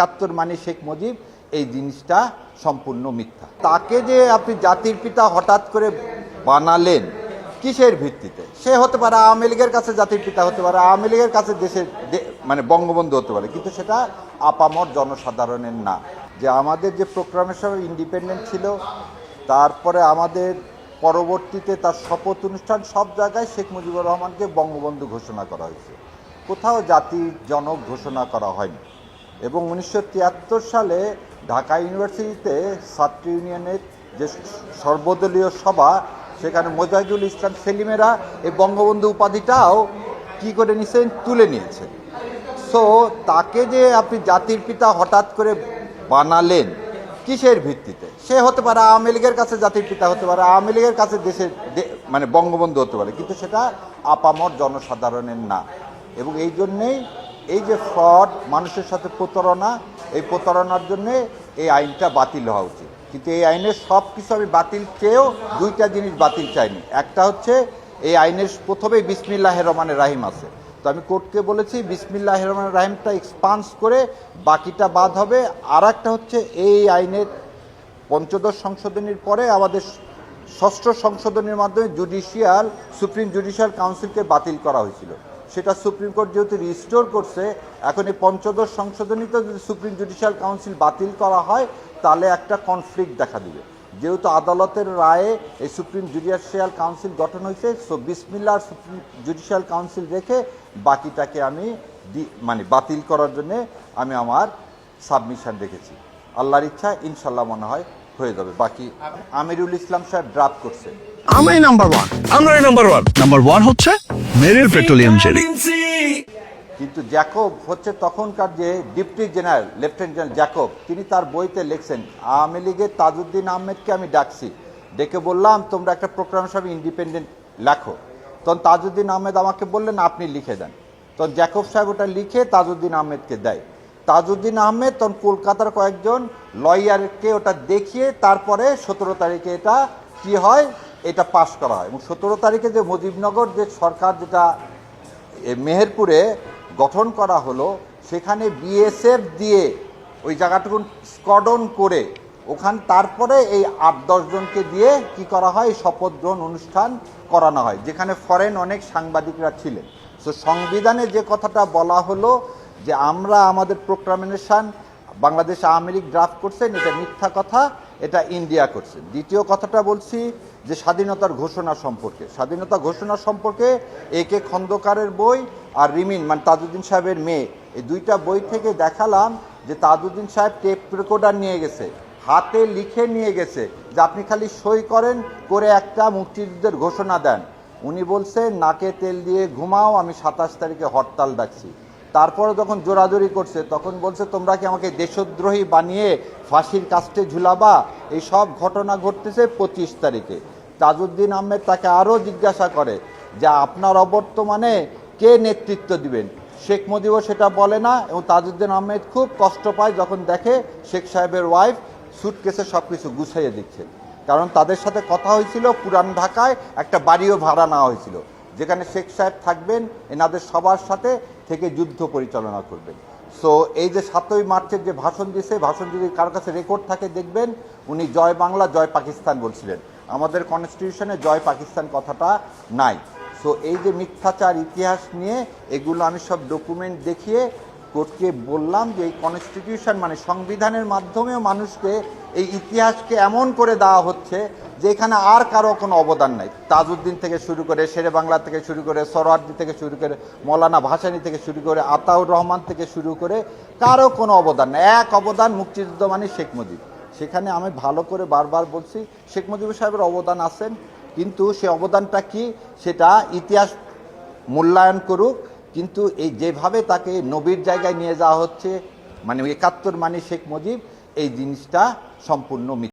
একাত্তর মানে শেখ মুজিব, এই জিনিসটা সম্পূর্ণ মিথ্যা। তাকে যে আপনি জাতির পিতা হঠাৎ করে বানালেন, কিসের ভিত্তিতে? সে হতে পারে আওয়ামী লীগের কাছে জাতির পিতা হতে পারে, আওয়ামী লীগের কাছে দেশের মানে বঙ্গবন্ধু হতে পারে, কিন্তু সেটা আপামর জনসাধারণের না। যে আমাদের যে প্রোক্রামেশন ইন্ডিপেন্ডেন্ট ছিল, তারপরে আমাদের পরবর্তীতে তার শপথ অনুষ্ঠান সব জায়গায় শেখ মুজিবুর রহমানকে বঙ্গবন্ধু ঘোষণা করা হয়েছে। কোথাও জাতির জনক ঘোষণা করা হয়নি। এবং উনিশশো তিয়াত্তর সালে ঢাকা ইউনিভার্সিটিতে ছাত্র ইউনিয়নের যে সর্বদলীয় সভা, সেখানে মোজাহিদুল ইসলাম সেলিমেরা এই বঙ্গবন্ধু উপাধিটাও কি করে নিছেন তুলে নিয়েছেন। সো তাকে যে আপনি জাতির পিতা হঠাৎ করে বানালেন, কিসের ভিত্তিতে? সে হতে পারে আওয়ামী লীগের কাছে জাতির পিতা হতে পারে, আওয়ামী লীগের কাছে দেশের মানে বঙ্গবন্ধু হতে পারে, কিন্তু সেটা আপামর জনসাধারণের না। এবং এই জন্যেই এই যে ফ্রড মানুষের সাথে প্রতারণা, এই প্রতারণার জন্যে এই আইনটা বাতিল হওয়া উচিত। কিন্তু এই আইনের সব কিছু আমি বাতিল চেয়েও দুইটা জিনিস বাতিল চাইনি। একটা হচ্ছে, এই আইনের প্রথমেই বিসমিল্লাহ রহমানের রাহিম আছে। তো আমি কোর্টকে বলেছি বিসমিল্লাহ রহমান রাহিমটা এক্সপান্স করে বাকিটা বাদ হবে। আর একটা হচ্ছে, এই আইনের পঞ্চদশ সংশোধনীর পরে আমাদের ষষ্ঠ সংশোধনীর মাধ্যমে জুডিশিয়াল সুপ্রিম জুডিশিয়াল কাউন্সিলকে বাতিল করা হয়েছিল। সেটা সুপ্রিম কোর্ট যেহেতু রিস্টোর করছে এখন এই পঞ্চদশ সংশোধনীতে যদি সুপ্রিম জুডিশিয়াল কাউন্সিল বাতিল করা হয় তাহলে একটা কনফ্লিক্ট দেখা দিবে। যেহেতু আদালতের রায়ে এই সুপ্রিম জুডিশিয়াল কাউন্সিল গঠন হয়েছে সো বিসমিল্লা সুপ্রিম জুডিশিয়াল কাউন্সিল রেখে বাকিটাকে আমি মানে বাতিল করার জন্যে আমি আমার সাবমিশন রেখেছি। আল্লাহর ইচ্ছা ইনশাল্লাহ মনে হয় হয়ে যাবে। বাকি আমিরুল ইসলাম সাহেব ড্রাফট করছে। আমরাই নাম্বার ওয়ান আমরাই নাম্বার ওয়ান নাম্বার ওয়ান হচ্ছে মেরিল পেট্রোলিয়াম জেলি। কিন্তু জ্যাকব হচ্ছে তখনকার যে deputy general lieutenant general Jacob তিনি তার বইতে লিখছেন আওয়ামী লীগের তাজউদ্দিন আহমেদকে আমি ডাকছি। ডেকে বললাম তোমরা একটা প্রোগ্রাম সব ইন্ডিপেন্ডেন্ট লেখো। তখন তাজউদ্দিন আহমেদ আমাকে বললেন আপনি লিখে দেন। তখন জ্যাকব সাহেব ওটা লিখে তাজউদ্দিন আহমেদকে দেয়। তাজউদ্দিন আহমেদ তখন কলকাতার কয়েকজন লয়ারকে ওটা দেখিয়ে তারপরে সতেরো তারিখে এটা কি হয়? এটা পাশ করা হয়। এবং সতেরো তারিখে যে মুজিবনগর যে সরকার যেটা মেহেরপুরে গঠন করা হলো, সেখানে বিএসএফ দিয়ে ওই জায়গাটুকু স্কডন করে ওখান, তারপরে এই আট দশজনকে দিয়ে কি করা হয়? শপথ গ্রহণ অনুষ্ঠান করানো হয়, যেখানে ফরেন অনেক সাংবাদিকরা ছিলেন। সো সংবিধানে যে কথাটা বলা হলো যে আমরা আমাদের প্রোক্রামিনেশন বাংলাদেশ আওয়ামী লীগ ড্রাফট করছেন এটা মিথ্যা কথা, এটা ইন্ডিয়া করছে। দ্বিতীয় কথাটা বলছি যে স্বাধীনতার ঘোষণা সম্পর্কে। স্বাধীনতা ঘোষণা সম্পর্কে এ কে খন্দকারের বই আর রিমিন মানে তাজউদ্দিন সাহেবের মেয়ে, এই দুইটা বই থেকে দেখালাম যে তাজউদ্দিন সাহেব টেপ রেকর্ডার নিয়ে গেছে, হাতে লিখে নিয়ে গেছে, যে আপনি খালি সই করেন, করে একটা মুক্তিযুদ্ধের ঘোষণা দেন। উনি বলছে, নাকে তেল দিয়ে ঘুমাও, আমি সাতাশ তারিখে হরতাল ডাকছি। তারপরে যখন জোরাজোরি করছে, তখন বলছে, তোমরা কি আমাকে দেশদ্রোহী বানিয়ে ফাঁসির কাস্টে ঝুলাবা? এই সব ঘটনা ঘটতেছে পঁচিশ তারিখে। তাজউদ্দিন আহমেদ তাকে আরও জিজ্ঞাসা করে যে, আপনার অবর্তমানে কে নেতৃত্ব দিবেন? শেখ মুজিবও সেটা বলে না এবং তাজউদ্দিন আহমেদ খুব কষ্ট পায় যখন দেখে শেখ সাহেবের ওয়াইফ সুটকেসে সব কিছু গুছাইয়ে দিচ্ছে। কারণ তাদের সাথে কথা হয়েছিল, পুরান ঢাকায় একটা বাড়িও ভাড়া নেওয়া হয়েছিল। যেখানে শেখ সাহেব থাকবেন, এনাদের সবার সাথে থেকে যুদ্ধ পরিচালনা করবেন। সো এই যে সাতই মার্চের যে ভাষণ দিয়েছে ভাষণ যদি কারও কাছে রেকর্ড থাকে দেখবেন, উনি জয় বাংলা, জয় পাকিস্তান বলছিলেন। আমাদের কনস্টিটিউশনে জয় পাকিস্তান কথাটা নাই। সো এই যে মিথ্যাচার ইতিহাস নিয়ে এগুলো আমি সব ডকুমেন্ট দেখিয়ে কোর্টকে বললাম যে এই কনস্টিটিউশন মানে সংবিধানের মাধ্যমেও মানুষকে এই ইতিহাসকে এমন করে দেওয়া হচ্ছে যে এখানে আর কারও কোনো অবদান নাই। তাজউদ্দিন থেকে শুরু করে শেরে বাংলা থেকে শুরু করে সরোয়ার্দি থেকে শুরু করে মৌলানা ভাসানি থেকে শুরু করে আতাউর রহমান থেকে শুরু করে কারও কোনো অবদান নাই। এক অবদান মুক্তিযুদ্ধ মানে শেখ মুজিব। সেখানে আমি ভালো করে বারবার বলছি, শেখ মুজিবুর সাহেবের অবদান আছেন, কিন্তু সে অবদানটা কি? সেটা ইতিহাস মূল্যায়ন করুক কিন্তু এই যেভাবে তাকে নবীর জায়গায় নিয়ে যাওয়া হচ্ছে মানে একাত্তর মানে শেখ মুজিব, এই জিনিসটা সম্পূর্ণ